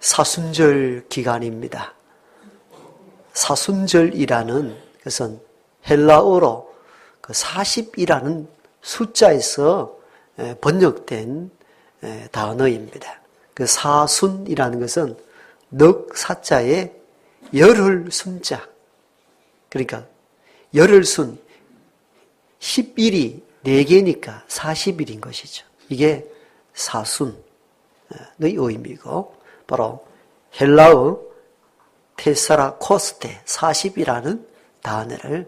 사순절 기간입니다. 사순절이라는 것은 헬라어로 그 40이라는 숫자에서 번역된 단어입니다. 그 사순이라는 것은 넉 사자에 열흘 순자. 그러니까 열흘 순 10일이 4개니까 40일인 것이죠. 이게 사순의 의미고 바로 헬라어 테사라 코스테 40이라는 단어를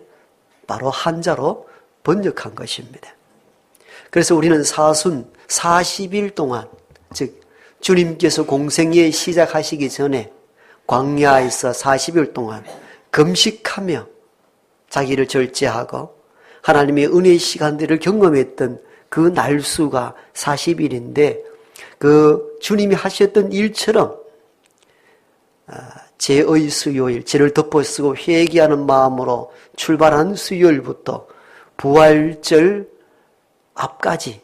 바로 한자로 번역한 것입니다. 그래서 우리는 사순 40일 동안 즉 주님께서 공생애 시작하시기 전에 광야에서 40일 동안 금식하며 자기를 절제하고 하나님의 은혜의 시간들을 경험했던 그 날수가 40일인데 그 주님이 하셨던 일처럼 아, 제의 수요일, 죄를 덮어쓰고 회개하는 마음으로 출발한 수요일부터 부활절 앞까지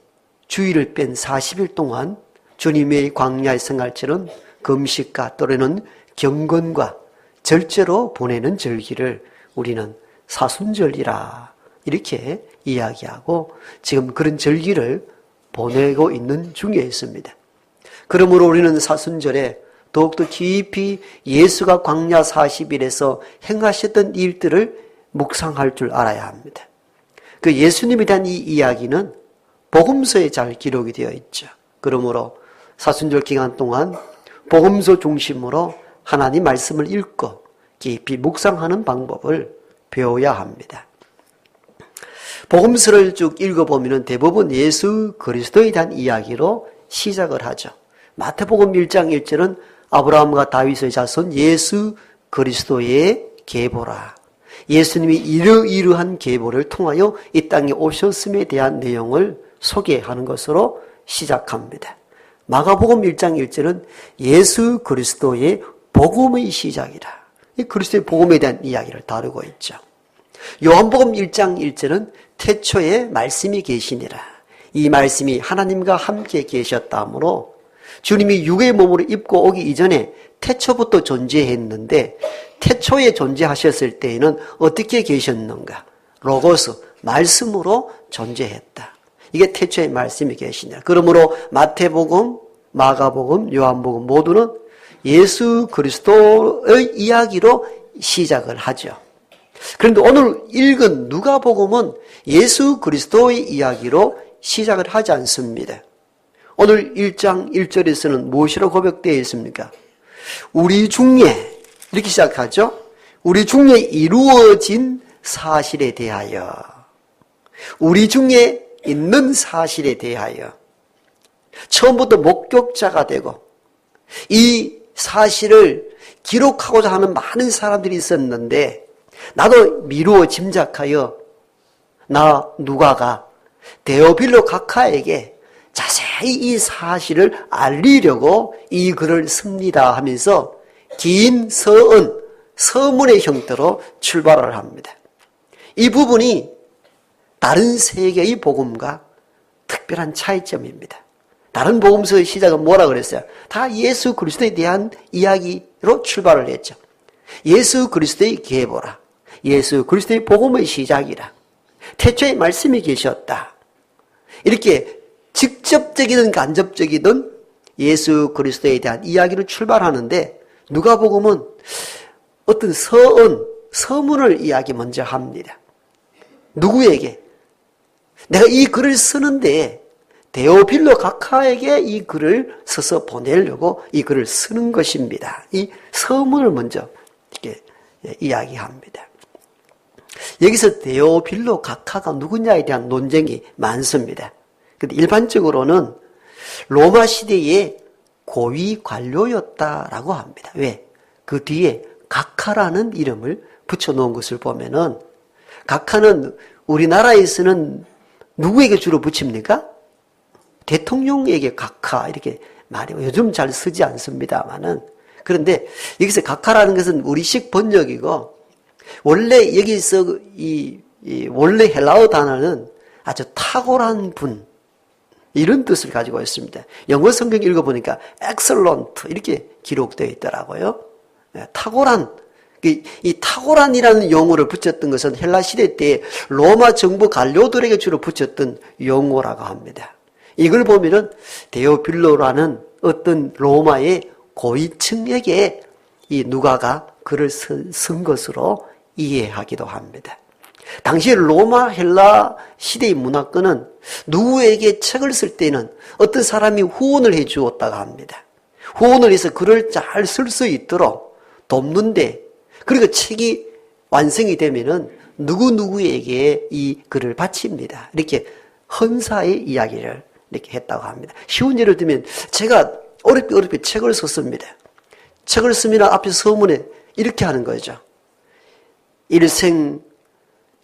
주일을 뺀 40일 동안 주님의 광야의 생활처럼 금식과 또래는 경건과 절제로 보내는 절기를 우리는 사순절이라 이렇게 이야기하고 지금 그런 절기를 보내고 있는 중에 있습니다. 그러므로 우리는 사순절에 더욱더 깊이 예수가 광야 40일에서 행하셨던 일들을 묵상할 줄 알아야 합니다. 그 예수님에 대한 이 이야기는 복음서에 잘 기록이 되어 있죠. 그러므로 사순절 기간 동안 복음서 중심으로 하나님 말씀을 읽고 깊이 묵상하는 방법을 배워야 합니다. 복음서를 쭉 읽어보면 대부분 예수 그리스도에 대한 이야기로 시작을 하죠. 마태복음 1장 1절은 아브라함과 다윗의 자손 예수 그리스도의 계보라. 예수님이 이러이러한 계보를 통하여 이 땅에 오셨음에 대한 내용을 소개하는 것으로 시작합니다. 마가복음 1장 1절은 예수 그리스도의 복음의 시작이라. 이 그리스도의 복음에 대한 이야기를 다루고 있죠. 요한복음 1장 1절은 태초에 말씀이 계시니라. 이 말씀이 하나님과 함께 계셨다므로 주님이 육의 몸으로 입고 오기 이전에 태초부터 존재했는데 태초에 존재하셨을 때에는 어떻게 계셨는가? 로고스, 말씀으로 존재했다. 이게 태초의 말씀이 계시냐. 그러므로 마태복음, 마가복음, 요한복음 모두는 예수 그리스도의 이야기로 시작을 하죠. 그런데 오늘 읽은 누가복음은 예수 그리스도의 이야기로 시작을 하지 않습니다. 오늘 1장 1절에서는 무엇이라고 고백되어 있습니까? 우리 중에 이렇게 시작하죠. 우리 중에 이루어진 사실에 대하여 우리 중에 있는 사실에 대하여 처음부터 목격자가 되고 이 사실을 기록하고자 하는 많은 사람들이 있었는데 나도 미루어 짐작하여 나 누가가 데오빌로 각하에게 자세히 이 사실을 알리려고 이 글을 씁니다 하면서 긴 서은, 서문의 형태로 출발을 합니다. 이 부분이 다른 세계의 복음과 특별한 차이점입니다. 다른 복음서의 시작은 뭐라 그랬어요? 다 예수 그리스도에 대한 이야기로 출발을 했죠. 예수 그리스도의 계보라. 예수 그리스도의 복음의 시작이라. 태초에 말씀이 계셨다. 이렇게 직접적이든 간접적이든 예수 그리스도에 대한 이야기를 출발하는데 누가복음은 어떤 서은, 서문을 이야기 먼저 합니다. 누구에게? 내가 이 글을 쓰는데 데오빌로 각하에게 이 글을 써서 보내려고 이 글을 쓰는 것입니다. 이 서문을 먼저 이렇게 이야기합니다. 여기서 데오빌로 각하가 누구냐에 대한 논쟁이 많습니다. 근데 일반적으로는 로마 시대의 고위 관료였다라고 합니다. 왜? 그 뒤에 각하라는 이름을 붙여놓은 것을 보면은 각하는 우리나라에서는 누구에게 주로 붙입니까? 대통령에게 각하 이렇게 말이 요즘 잘 쓰지 않습니다만은 그런데 여기서 각하라는 것은 우리식 번역이고 원래 여기서 이, 이 원래 헬라어 단어는 아주 탁월한 분 이런 뜻을 가지고 있습니다. 영어 성경 읽어보니까 excellent 이렇게 기록되어 있더라고요. 예, 탁월한 그, 이 탁월한이라는 용어를 붙였던 것은 헬라 시대 때 로마 정부 관료들에게 주로 붙였던 용어라고 합니다. 이걸 보면은 데오빌로라는 어떤 로마의 고위층에게 이 누가가 글을 쓴, 쓴 것으로 이해하기도 합니다. 당시 로마 헬라 시대의 문화권은 누구에게 책을 쓸 때는 어떤 사람이 후원을 해 주었다고 합니다. 후원을 해서 글을 잘 쓸 수 있도록 돕는데 그리고 책이 완성이 되면은 누구누구에게 이 글을 바칩니다. 이렇게 헌사의 이야기를 이렇게 했다고 합니다. 쉬운 예를 들면 제가 어렵게 어렵게 책을 썼습니다. 책을 쓰면 앞에 서문에 이렇게 하는 거죠. 일생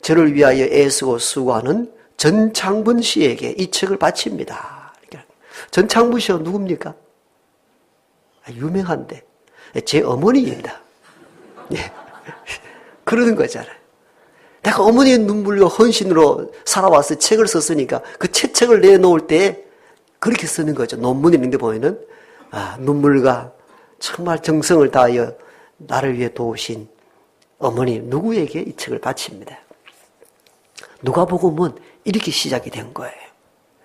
저를 위하여 애쓰고 수고하는 전창분 씨에게 이 책을 바칩니다. 전창분 씨가 누굽니까? 아, 유명한데 제 어머니입니다. 예. 그러는 거잖아요. 내가 어머니의 눈물로 헌신으로 살아와서 책을 썼으니까 그 책책을 내놓을 때 그렇게 쓰는 거죠. 논문 있는데 보면은 아, 눈물과 정말 정성을 다하여 나를 위해 도우신 어머니 누구에게 이 책을 바칩니다. 누가복음은 이렇게 시작이 된 거예요.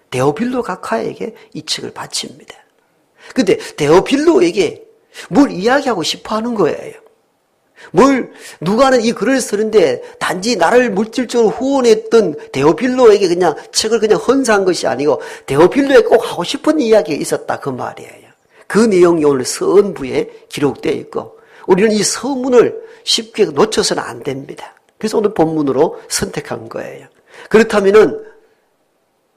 데오빌로 각하에게 이 책을 바칩니다. 근데 데오빌로에게 뭘 이야기하고 싶어 하는 거예요. 뭘 누가는 이 글을 쓰는데 단지 나를 물질적으로 후원했던 데오빌로에게 그냥 책을 그냥 헌사한 것이 아니고 데오빌로에 꼭 하고 싶은 이야기가 있었다 그 말이에요. 그 내용이 오늘 서은부에 기록되어 있고 우리는 이 서문을 쉽게 놓쳐서는 안 됩니다. 그래서 오늘 본문으로 선택한 거예요. 그렇다면은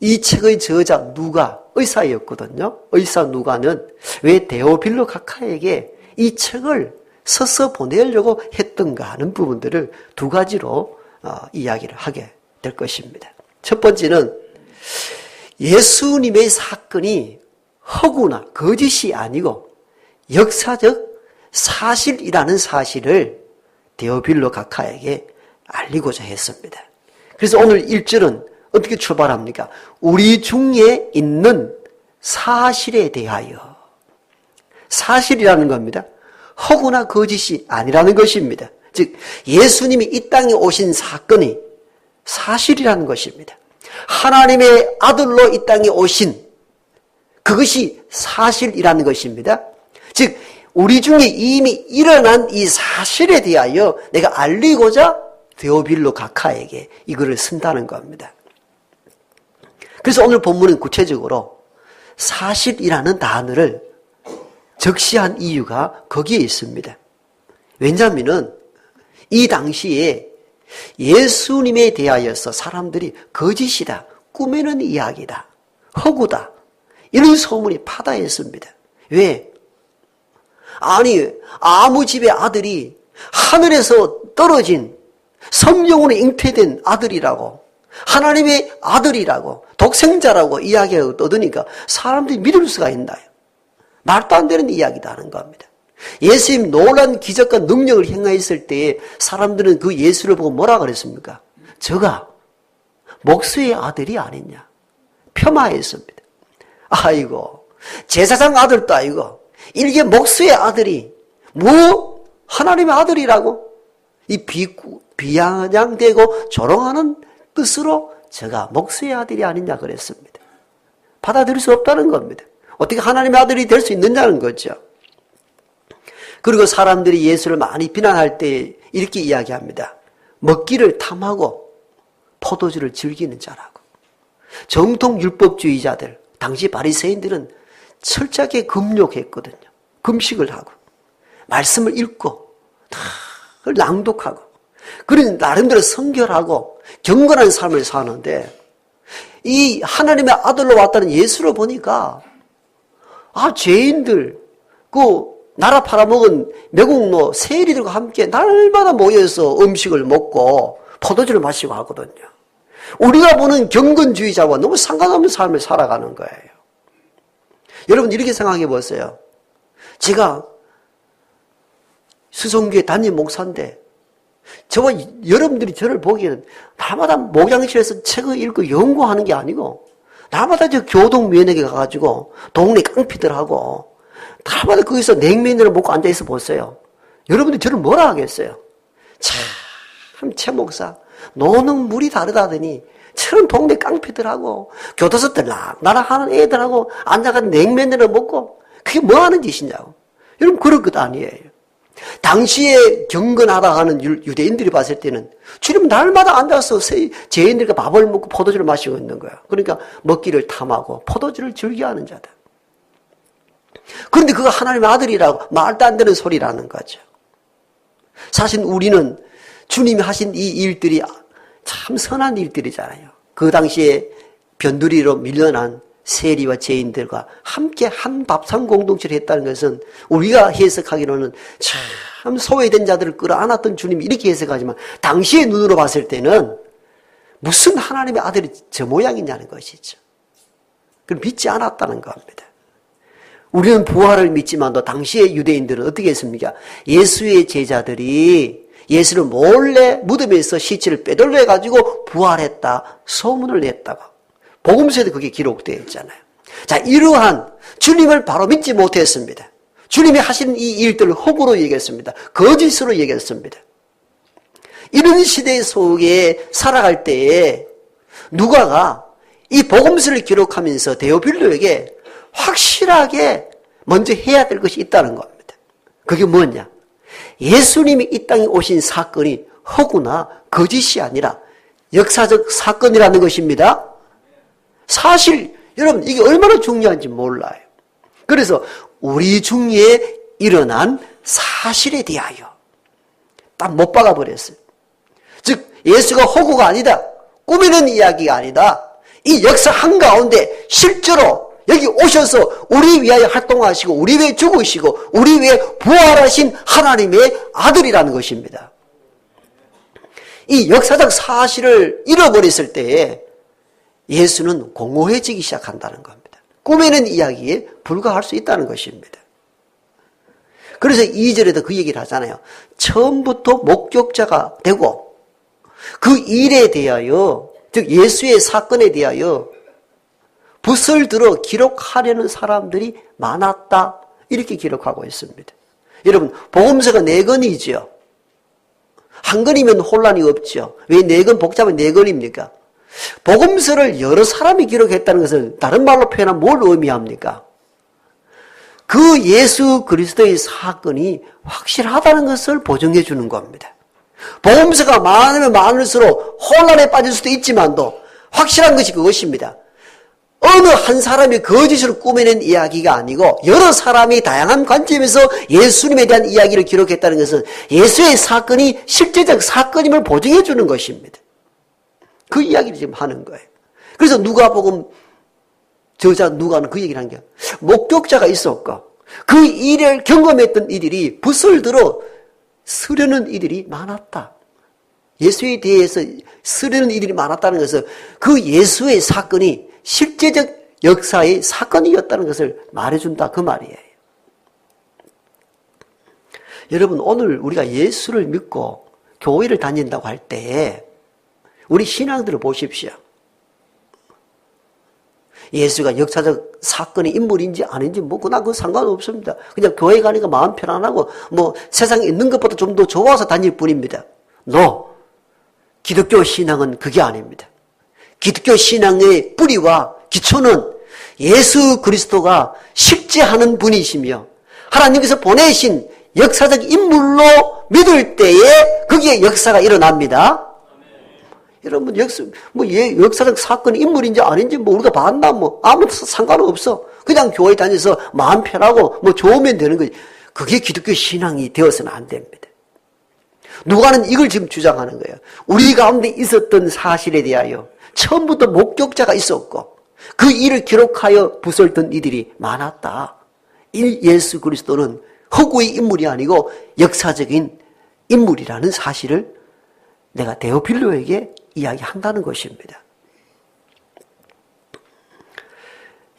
이 책의 저자 누가 의사였거든요. 의사 누가는 왜 데오빌로 카카에게 이 책을 서서 보내려고 했던가 하는 부분들을 두 가지로 어, 이야기를 하게 될 것입니다. 첫 번째는 예수님의 사건이 허구나 거짓이 아니고 역사적 사실이라는 사실을 데오빌로 각하에게 알리고자 했습니다. 그래서 오늘 1절은 어떻게 출발합니까? 우리 중에 있는 사실에 대하여. 사실이라는 겁니다. 허구나 거짓이 아니라는 것입니다. 즉, 예수님이 이 땅에 오신 사건이 사실이라는 것입니다. 하나님의 아들로 이 땅에 오신 그것이 사실이라는 것입니다. 즉, 우리 중에 이미 일어난 이 사실에 대하여 내가 알리고자 데오빌로 각하에게 이거를 쓴다는 겁니다. 그래서 오늘 본문은 구체적으로 사실이라는 단어를 적시한 이유가 거기에 있습니다. 왜냐하면 이 당시에 예수님에 대하여서 사람들이 거짓이다, 꾸미는 이야기다, 허구다, 이런 소문이 파다했습니다. 왜? 아니, 아무 집의 아들이 하늘에서 떨어진 성령으로 잉태된 아들이라고, 하나님의 아들이라고, 독생자라고 이야기하고 떠드니까 사람들이 믿을 수가 있나요? 말도 안 되는 이야기다 하는 겁니다. 예수님 놀란 기적과 능력을 행하였을 때에 사람들은 그 예수를 보고 뭐라 그랬습니까? 저가 목수의 아들이 아니냐. 폄하했습니다. 아이고, 제사장 아들도 아니고, 일개 목수의 아들이, 뭐, 하나님의 아들이라고? 이 비, 비아냥되고 조롱하는 뜻으로 제가 목수의 아들이 아니냐 그랬습니다. 받아들일 수 없다는 겁니다. 어떻게 하나님의 아들이 될 수 있느냐는 거죠. 그리고 사람들이 예수를 많이 비난할 때 이렇게 이야기합니다. 먹기를 탐하고 포도주를 즐기는 자라고. 정통 율법주의자들, 당시 바리새인들은 철저하게 금욕했거든요. 금식을 하고 말씀을 읽고 다 낭독하고 그런 나름대로 성결하고 경건한 삶을 사는데 이 하나님의 아들로 왔다는 예수를 보니까 아, 죄인들, 그, 나라 팔아먹은 매국노, 세리들과 함께 날마다 모여서 음식을 먹고 포도주를 마시고 하거든요. 우리가 보는 경건주의자와 너무 상관없는 삶을 살아가는 거예요. 여러분, 이렇게 생각해 보세요. 제가 수성교회 담임 목사인데, 저와 여러분들이 저를 보기에는 날마다 목양실에서 책을 읽고 연구하는 게 아니고, 날마다 저 교동면에게 가가지고 동네 깡피들하고 날마다 거기서 냉면을 먹고 앉아있어 보세요. 여러분들 저를 뭐라 하겠어요? 참, 최 목사. 노는 물이 다르다더니 저런 동네 깡피들하고 교도소 들락 나라 하는 애들하고 앉아가 냉면을 먹고 그게 뭐 하는 짓이냐고. 여러분 그럴 것 아니에요. 당시에 경건하다 하는 유대인들이 봤을 때는 주님 날마다 앉아서 죄인들과 밥을 먹고 포도주를 마시고 있는 거야. 그러니까 먹기를 탐하고 포도주를 즐겨하는 자다. 그런데 그가 하나님의 아들이라고 말도 안 되는 소리라는 거죠. 사실 우리는 주님이 하신 이 일들이 참 선한 일들이잖아요. 그 당시에 변두리로 밀려난 세리와 죄인들과 함께 한 밥상 공동체를 했다는 것은 우리가 해석하기로는 참 소외된 자들을 끌어안았던 주님이 이렇게 해석하지만 당시의 눈으로 봤을 때는 무슨 하나님의 아들이 저 모양이냐는 것이죠. 그걸 믿지 않았다는 겁니다. 우리는 부활을 믿지만도 당시의 유대인들은 어떻게 했습니까? 예수의 제자들이 예수를 몰래 무덤에서 시체를 빼돌려 가지고 부활했다 소문을 냈다고 복음서에도 그게 기록되어 있잖아요. 자, 이러한 주님을 바로 믿지 못했습니다. 주님이 하신 이 일들을 허구로 얘기했습니다. 거짓으로 얘기했습니다. 이런 시대 속에 살아갈 때에 누가가 이 복음서를 기록하면서 데오빌로에게 확실하게 먼저 해야 될 것이 있다는 겁니다. 그게 뭐냐? 예수님이 이 땅에 오신 사건이 허구나 거짓이 아니라 역사적 사건이라는 것입니다. 사실 여러분 이게 얼마나 중요한지 몰라요. 그래서 우리 중에 일어난 사실에 대하여 딱 못 박아 버렸어요. 즉 예수가 호구가 아니다. 꾸미는 이야기가 아니다. 이 역사 한가운데 실제로 여기 오셔서 우리 위하여 활동하시고 우리 위해 죽으시고 우리 위해 부활하신 하나님의 아들이라는 것입니다. 이 역사적 사실을 잃어버렸을 때에 예수는 공허해지기 시작한다는 겁니다. 꾸미는 이야기에 불과할 수 있다는 것입니다. 그래서 2절에도 그 얘기를 하잖아요. 처음부터 목격자가 되고 그 일에 대하여 즉 예수의 사건에 대하여 붓을 들어 기록하려는 사람들이 많았다. 이렇게 기록하고 있습니다. 여러분, 보험서가 네 권이죠. 한 권이면 혼란이 없죠. 왜 네 권 복잡한 네 권입니까? 복음서를 여러 사람이 기록했다는 것을 다른 말로 표현하면 뭘 의미합니까? 그 예수 그리스도의 사건이 확실하다는 것을 보증해 주는 겁니다. 복음서가 많으면 많을수록 혼란에 빠질 수도 있지만도 확실한 것이 그것입니다. 어느 한 사람이 거짓으로 꾸며낸 이야기가 아니고 여러 사람이 다양한 관점에서 예수님에 대한 이야기를 기록했다는 것은 예수의 사건이 실제적 사건임을 보증해 주는 것입니다. 그 이야기를 지금 하는 거예요. 그래서 누가복음 저자 누가는 그 얘기를 한 게 목격자가 있었고 그 일을 경험했던 이들이 붓을 들어 쓰려는 이들이 많았다. 예수에 대해서 쓰려는 이들이 많았다는 것은 그 예수의 사건이 실제적 역사의 사건이었다는 것을 말해준다 그 말이에요. 여러분 오늘 우리가 예수를 믿고 교회를 다닌다고 할 때 우리 신앙들을 보십시오. 예수가 역사적 사건의 인물인지 아닌지 뭐 그나 그 상관없습니다. 그냥 교회 가니까 마음 편안하고 뭐 세상에 있는 것보다 좀 더 좋아서 다닐 뿐입니다. No. 기독교 신앙은 그게 아닙니다. 기독교 신앙의 뿌리와 기초는 예수 그리스도가 실제하는 분이시며 하나님께서 보내신 역사적 인물로 믿을 때에 거기에 역사가 일어납니다. 여러분 역사 뭐 예, 역사적 사건 인물인지 아닌지 뭐 우리가 봤나 뭐 아무 상관없어. 그냥 교회 다녀서 마음 편하고 뭐 좋으면 되는 거지. 그게 기독교 신앙이 되어서는 안 됩니다. 누가는 이걸 지금 주장하는 거예요. 우리 가운데 있었던 사실에 대하여 처음부터 목격자가 있었고 그 일을 기록하여 부설던 이들이 많았다. 이 예수 그리스도는 허구의 인물이 아니고 역사적인 인물이라는 사실을 내가 데오필로에게 이야기한다는 것입니다.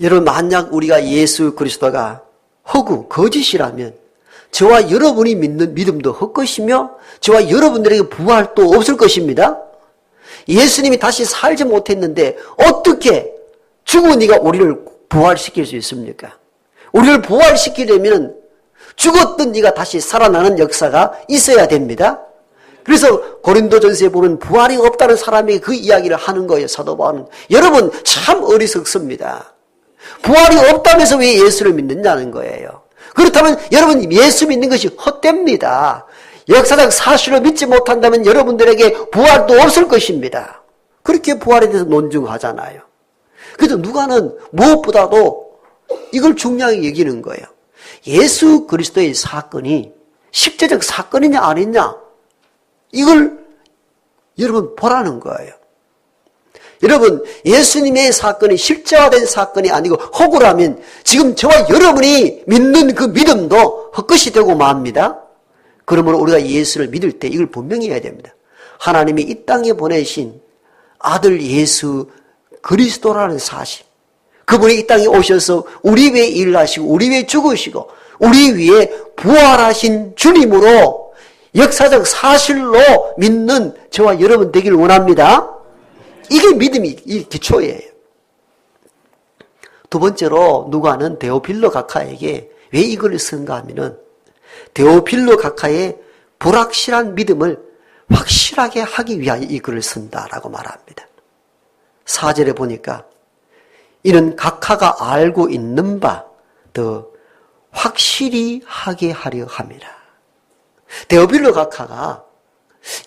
여러분 만약 우리가 예수 그리스도가 허구 거짓이라면 저와 여러분이 믿는 믿음도 헛것이며 저와 여러분들에게 부활도 없을 것입니다. 예수님이 다시 살지 못했는데 어떻게 죽은 이가 우리를 부활시킬 수 있습니까? 우리를 부활시키려면 죽었던 이가 다시 살아나는 역사가 있어야 됩니다. 그래서 고린도전서에 보면 부활이 없다는 사람이 그 이야기를 하는 거예요. 사도 바울은. 여러분 참 어리석습니다. 부활이 없다면서 왜 예수를 믿느냐는 거예요. 그렇다면 여러분 예수 믿는 것이 헛됩니다. 역사적 사실을 믿지 못한다면 여러분들에게 부활도 없을 것입니다. 그렇게 부활에 대해서 논증하잖아요. 그래서 누가는 무엇보다도 이걸 중요하게 여기는 거예요. 예수 그리스도의 사건이 실제적 사건이냐 아니냐 이걸 여러분 보라는 거예요. 여러분 예수님의 사건이 실제화된 사건이 아니고 허구라면 지금 저와 여러분이 믿는 그 믿음도 헛것이 되고 맙니다. 그러므로 우리가 예수를 믿을 때 이걸 분명히 해야 됩니다. 하나님이 이 땅에 보내신 아들 예수 그리스도라는 사실. 그분이 이 땅에 오셔서 우리 위해 일을 하시고 우리 위해 죽으시고 우리 위해 부활하신 주님으로 역사적 사실로 믿는 저와 여러분 되기를 원합니다. 이게 믿음이 이 기초예요. 두 번째로 누가는 데오필로 각하에게 왜 이걸 쓴가 하면은 데오필로 각하의 불확실한 믿음을 확실하게 하기 위하여 이 글을 쓴다라고 말합니다. 사절에 보니까 이는 각하가 알고 있는 바 더 확실히 하게 하려 함이라. 데오빌로 각하가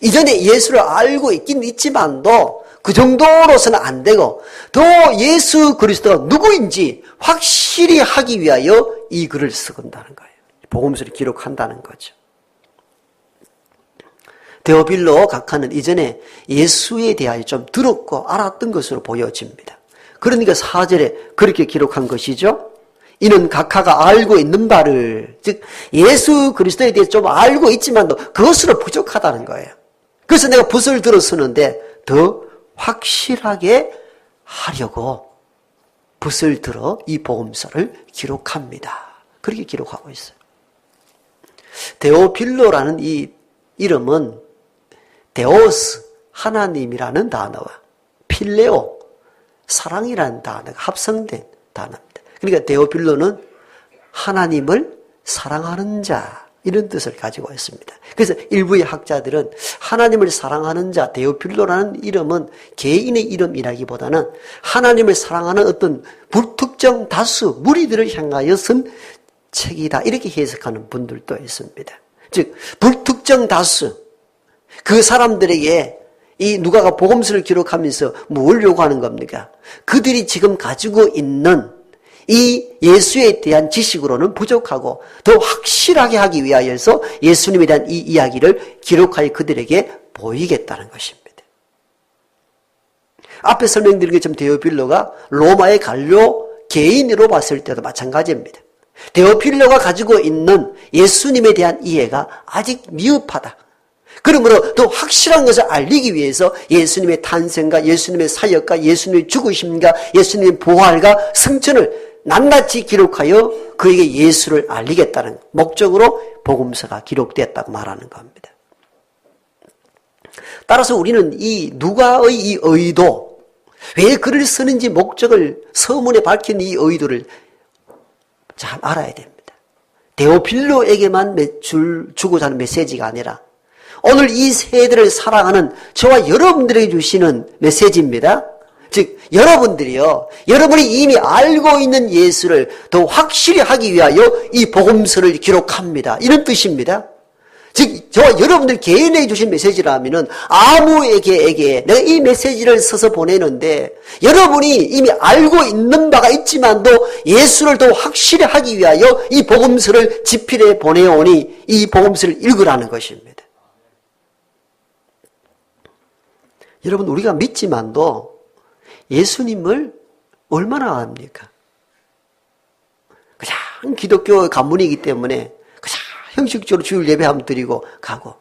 이전에 예수를 알고 있긴 있지만도 그 정도로서는 안 되고 더 예수 그리스도가 누구인지 확실히 하기 위하여 이 글을 쓰건다는 거예요. 복음서를 기록한다는 거죠. 데오빌로 각하는 이전에 예수에 대하여 좀 들었고 알았던 것으로 보여집니다. 그러니까 사절에 그렇게 기록한 것이죠. 이는 각하가 알고 있는 바를 즉 예수 그리스도에 대해 좀 알고 있지만도 그것으로 부족하다는 거예요. 그래서 내가 붓을 들어 쓰는데 더 확실하게 하려고 붓을 들어 이 복음서를 기록합니다. 그렇게 기록하고 있어요. 데오필로라는 이 이름은 데오스 하나님이라는 단어와 필레오 사랑이라는 단어가 합성된 단어입니다. 그러니까 데오필로는 하나님을 사랑하는 자 이런 뜻을 가지고 있습니다. 그래서 일부의 학자들은 하나님을 사랑하는 자 데오필로라는 이름은 개인의 이름이라기보다는 하나님을 사랑하는 어떤 불특정 다수 무리들을 향하여 쓴 책이다 이렇게 해석하는 분들도 있습니다. 즉 불특정 다수 그 사람들에게 이 누가가 복음서를 기록하면서 뭘 요구하는 겁니까? 그들이 지금 가지고 있는 이 예수에 대한 지식으로는 부족하고 더 확실하게 하기 위하여서 예수님에 대한 이 이야기를 기록하여 그들에게 보이겠다는 것입니다. 앞에 설명드린 것처럼 데오필로가 로마의 관료 개인으로 봤을 때도 마찬가지입니다. 데오필로가 가지고 있는 예수님에 대한 이해가 아직 미흡하다. 그러므로 더 확실한 것을 알리기 위해서 예수님의 탄생과 예수님의 사역과 예수님의 죽으심과 예수님의 부활과 승천을 낱낱이 기록하여 그에게 예수를 알리겠다는 목적으로 복음서가 기록되었다고 말하는 겁니다. 따라서 우리는 이 누가의 이 의도, 왜 글을 쓰는지 목적을 서문에 밝힌 이 의도를 잘 알아야 됩니다. 데오필로에게만 줄, 주고자 하는 메시지가 아니라 오늘 이 세대를 사랑하는 저와 여러분들에게 주시는 메시지입니다. 즉 여러분들이요. 여러분이 이미 알고 있는 예수를 더 확실히 하기 위하여 이 복음서를 기록합니다. 이런 뜻입니다. 즉 저와 여러분들 개인에게 주신 메시지라면은 아무에게에게 내가 이 메시지를 써서 보내는데 여러분이 이미 알고 있는 바가 있지만도 예수를 더 확실히 하기 위하여 이 복음서를 집필해 보내오니 이 복음서를 읽으라는 것입니다. 여러분 우리가 믿지만도 예수님을 얼마나 압니까? 그냥 기독교 가문이기 때문에 그냥 형식적으로 주일 예배 한번 드리고 가고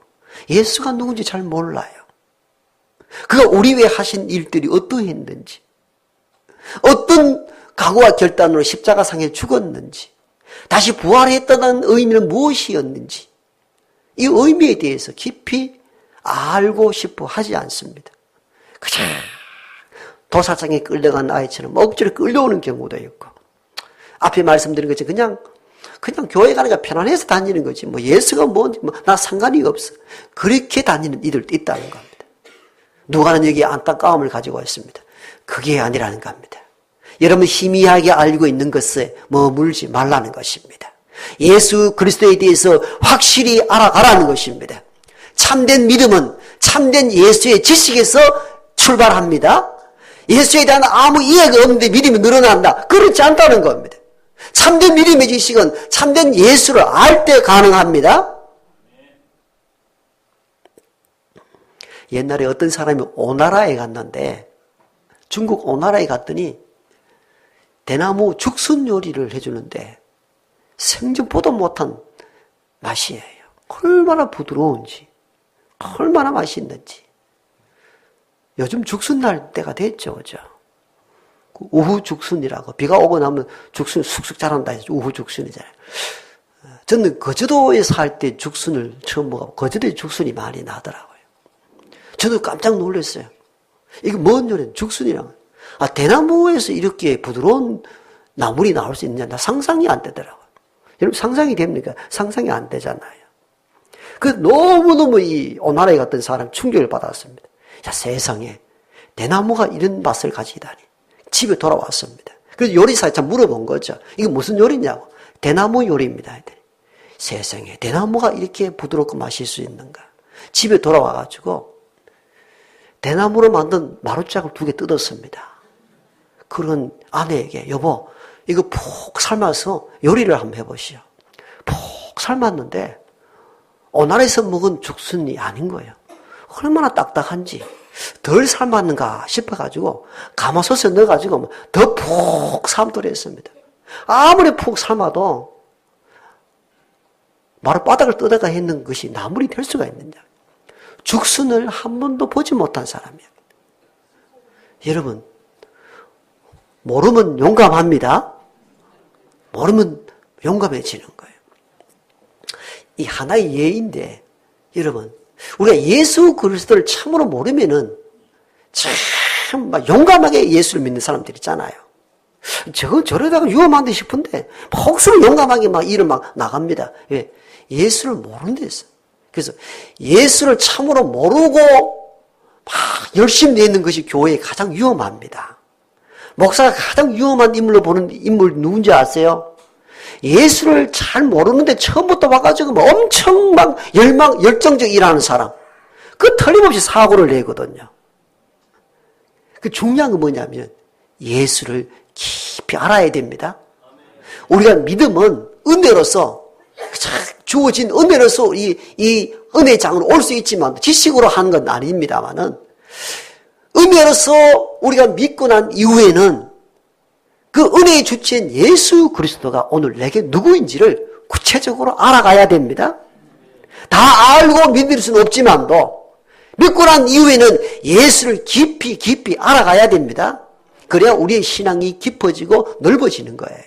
예수가 누군지 잘 몰라요. 그가 우리 위해 하신 일들이 어떠했는지 어떤 각오와 결단으로 십자가상에 죽었는지 다시 부활했다는 의미는 무엇이었는지 이 의미에 대해서 깊이 알고 싶어 하지 않습니다. 그냥 도사장에 끌려간 아이처럼 억지로 끌려오는 경우도 있고 앞에 말씀드린 것처럼 그냥 그냥 교회 가니까 편안해서 다니는 거지 뭐 예수가 뭔지 뭐 나 상관이 없어 그렇게 다니는 이들도 있다는 겁니다. 누가는 여기 안타까움을 가지고 있습니다. 그게 아니라는 겁니다. 여러분 희미하게 알고 있는 것에 머물지 말라는 것입니다. 예수 그리스도에 대해서 확실히 알아가라는 것입니다. 참된 믿음은 참된 예수의 지식에서 출발합니다. 예수에 대한 아무 이해가 없는데 믿음이 늘어난다. 그렇지 않다는 겁니다. 참된 믿음의 지식은 참된 예수를 알 때 가능합니다. 옛날에 어떤 사람이 오나라에 갔는데 중국 오나라에 갔더니 대나무 죽순 요리를 해주는데 생전보도 못한 맛이에요. 얼마나 부드러운지, 얼마나 맛있는지. 요즘 죽순 날 때가 됐죠, 그죠? 그 우후 죽순이라고 비가 오고 나면 죽순 쑥쑥 자란다 우후 죽순이잖아요. 저는 거제도에 살 때 죽순을 처음 먹어 거제도에 죽순이 많이 나더라고요. 저도 깜짝 놀랐어요. 이게 뭔 요리? 죽순이랑. 아, 대나무에서 이렇게 부드러운 나물이 나올 수 있느냐? 나 상상이 안 되더라고요. 여러분 상상이 됩니까? 상상이 안 되잖아요. 그 너무너무 이 오나라에 갔던 사람 충격을 받았습니다. 야, 세상에 대나무가 이런 맛을 가지다니. 집에 돌아왔습니다. 그래서 요리사에 참 물어본 거죠. 이게 무슨 요리냐고. 대나무 요리입니다. 세상에 대나무가 이렇게 부드럽고 맛있을 수 있는가. 집에 돌아와가지고 대나무로 만든 마루짝을 두 개 뜯었습니다. 그런 아내에게 여보 이거 푹 삶아서 요리를 한번 해보시오. 푹 삶았는데 오나라에서 먹은 죽순이 아닌 거예요. 얼마나 딱딱한지 덜 삶았는가 싶어가지고 가마솥에 넣어가지고 더 푹 삶도록 했습니다. 아무리 푹 삶아도 마룻바닥을 뜯어가 했는 것이 나물이 될 수가 있느냐. 죽순을 한 번도 보지 못한 사람이야. 여러분, 모르면 용감합니다. 모르면 용감해지는 거예요. 이 하나의 예인데, 여러분, 우리가 예수 그리스도를 참으로 모르면은 참 막 용감하게 예수를 믿는 사람들 있잖아요. 저거 저러다가 위험한데 싶은데 혹수로 용감하게 막 일을 막 나갑니다. 왜? 예수를 모르는 데서. 그래서 예수를 참으로 모르고 막 열심히 내는 것이 교회에 가장 위험합니다. 목사가 가장 위험한 인물로 보는 인물 누군지 아세요? 예수를 잘 모르는데 처음부터 와가지고 엄청 막 열망, 열정적 일하는 사람. 그 틀림없이 사고를 내거든요. 그 중요한 건 뭐냐면 예수를 깊이 알아야 됩니다. 우리가 믿음은 은혜로서 주어진 은혜로서 이, 이 은혜장으로 올 수 있지만 지식으로 하는 건 아닙니다만은 은혜로서 우리가 믿고 난 이후에는 그 은혜의 주체인 예수 그리스도가 오늘 내게 누구인지를 구체적으로 알아가야 됩니다. 다 알고 믿을 수는 없지만도 믿고 난 이후에는 예수를 깊이 깊이 알아가야 됩니다. 그래야 우리의 신앙이 깊어지고 넓어지는 거예요.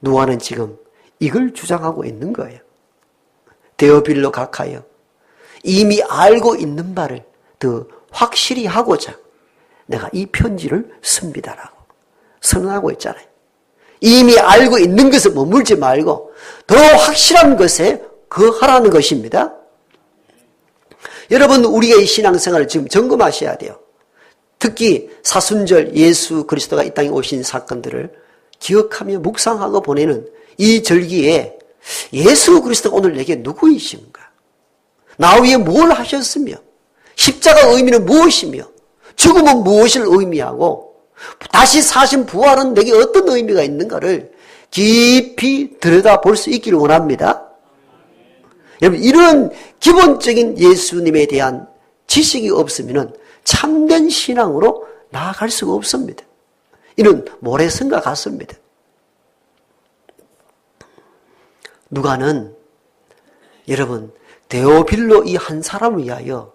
누아는 지금 이걸 주장하고 있는 거예요. 데어빌로 각하여 이미 알고 있는 바를 더 확실히 하고자 내가 이 편지를 씁니다라고 선언하고 있잖아요. 이미 알고 있는 것을 머물지 말고 더 확실한 것에 거하라는 것입니다. 여러분 우리의 신앙생활을 지금 점검하셔야 돼요. 특히 사순절 예수 그리스도가 이 땅에 오신 사건들을 기억하며 묵상하고 보내는 이 절기에 예수 그리스도가 오늘 내게 누구이신가? 나 위에 뭘 하셨으며 십자가 의미는 무엇이며 죽음은 무엇을 의미하고 다시 사신 부활은 내게 어떤 의미가 있는가를 깊이 들여다볼 수 있기를 원합니다. 여러분 이런 기본적인 예수님에 대한 지식이 없으면 참된 신앙으로 나아갈 수가 없습니다. 이는 모래성과 같습니다. 누가는 여러분 데오빌로 이 한 사람을 위하여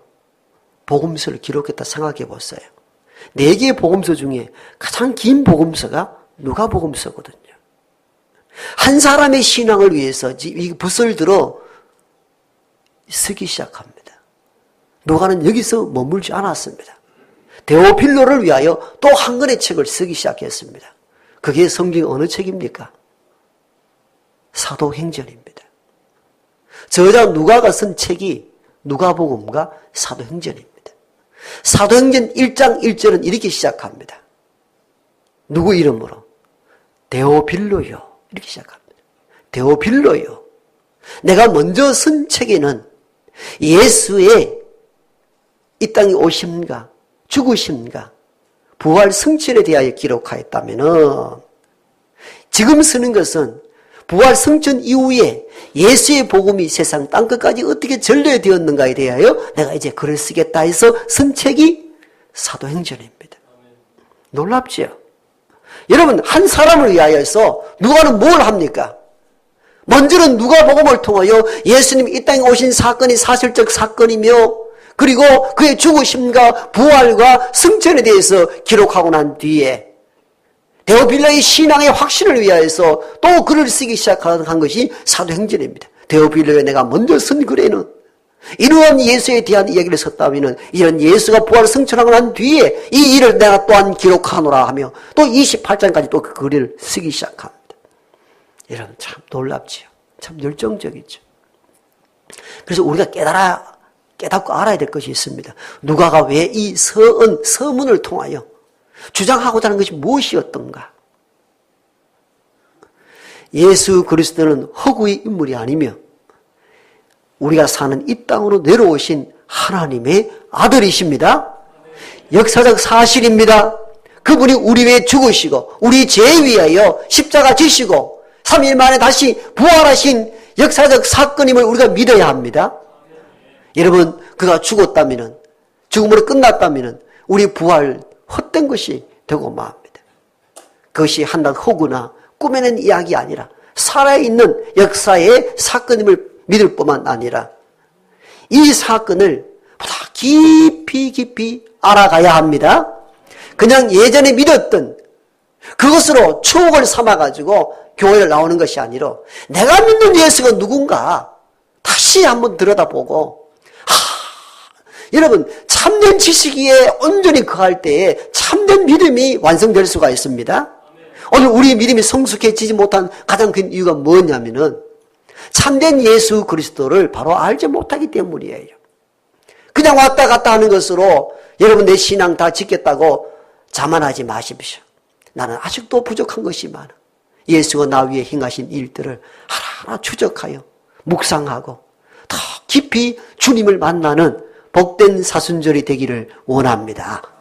복음서를 기록했다 생각해 보세요. 네 개의 복음서 중에 가장 긴 복음서가 누가 복음서거든요. 한 사람의 신앙을 위해서 이 붓을 들어 쓰기 시작합니다. 누가는 여기서 머물지 않았습니다. 데오필로를 위하여 또 한 권의 책을 쓰기 시작했습니다. 그게 성경 어느 책입니까? 사도행전입니다. 저자 누가가 쓴 책이 누가복음과 사도행전입니다. 사도행전 1장 1절은 이렇게 시작합니다. 누구 이름으로? 데오빌로요. 이렇게 시작합니다. 데오빌로요. 내가 먼저 쓴 책에는 예수의 이 땅에 오심과 죽으심과 부활 성취에 대하여 기록하였다면은 지금 쓰는 것은 부활 성천 이후에 예수의 복음이 세상 땅끝까지 어떻게 전래되었는가에 대하여 내가 이제 글을 쓰겠다 해서 쓴 책이 사도행전입니다. 놀랍지요? 여러분 한 사람을 위하여서 누가는 뭘 합니까? 먼저는 누가 복음을 통하여 예수님 이 땅에 오신 사건이 사실적 사건이며 그리고 그의 죽으심과 부활과 승천에 대해서 기록하고 난 뒤에 데오빌라의 신앙의 확신을 위하여서 또 글을 쓰기 시작한 것이 사도행전입니다. 데오빌라에 내가 먼저 쓴 글에는 이러한 예수에 대한 이야기를 썼다면 이런 예수가 부활 승천하고 난 뒤에 이 일을 내가 또한 기록하노라 하며 또 28장까지 또 그 글을 쓰기 시작합니다. 여러분 참 놀랍지요. 참 열정적이죠. 그래서 우리가 깨달아 깨닫고 알아야 될 것이 있습니다. 누가가 왜 이 서은 서문을 통하여 주장하고자 하는 것이 무엇이었던가? 예수 그리스도는 허구의 인물이 아니며 우리가 사는 이 땅으로 내려오신 하나님의 아들이십니다. 역사적 사실입니다. 그분이 우리 위해 죽으시고 우리 죄 위하여 십자가 지시고 3일 만에 다시 부활하신 역사적 사건임을 우리가 믿어야 합니다. 여러분 그가 죽었다면 죽음으로 끝났다면 우리 부활 헛된 것이 되고 마합니다. 그것이 한낱 호구나 꾸며낸 이야기 아니라 살아있는 역사의 사건임을 믿을 뿐만 아니라 이 사건을 보다 깊이 깊이 알아가야 합니다. 그냥 예전에 믿었던 그것으로 추억을 삼아가지고 교회를 나오는 것이 아니라 내가 믿는 예수가 누군가 다시 한번 들여다보고 여러분 참된 지식에 온전히 거할 때에 참된 믿음이 완성될 수가 있습니다. 오늘 우리의 믿음이 성숙해지지 못한 가장 큰 이유가 뭐냐면은 참된 예수 그리스도를 바로 알지 못하기 때문이에요. 그냥 왔다 갔다 하는 것으로 여러분 내 신앙 다 짓겠다고 자만하지 마십시오. 나는 아직도 부족한 것이 많아. 예수가 나 위에 행하신 일들을 하나하나 추적하여 묵상하고 더 깊이 주님을 만나는 복된 사순절이 되기를 원합니다.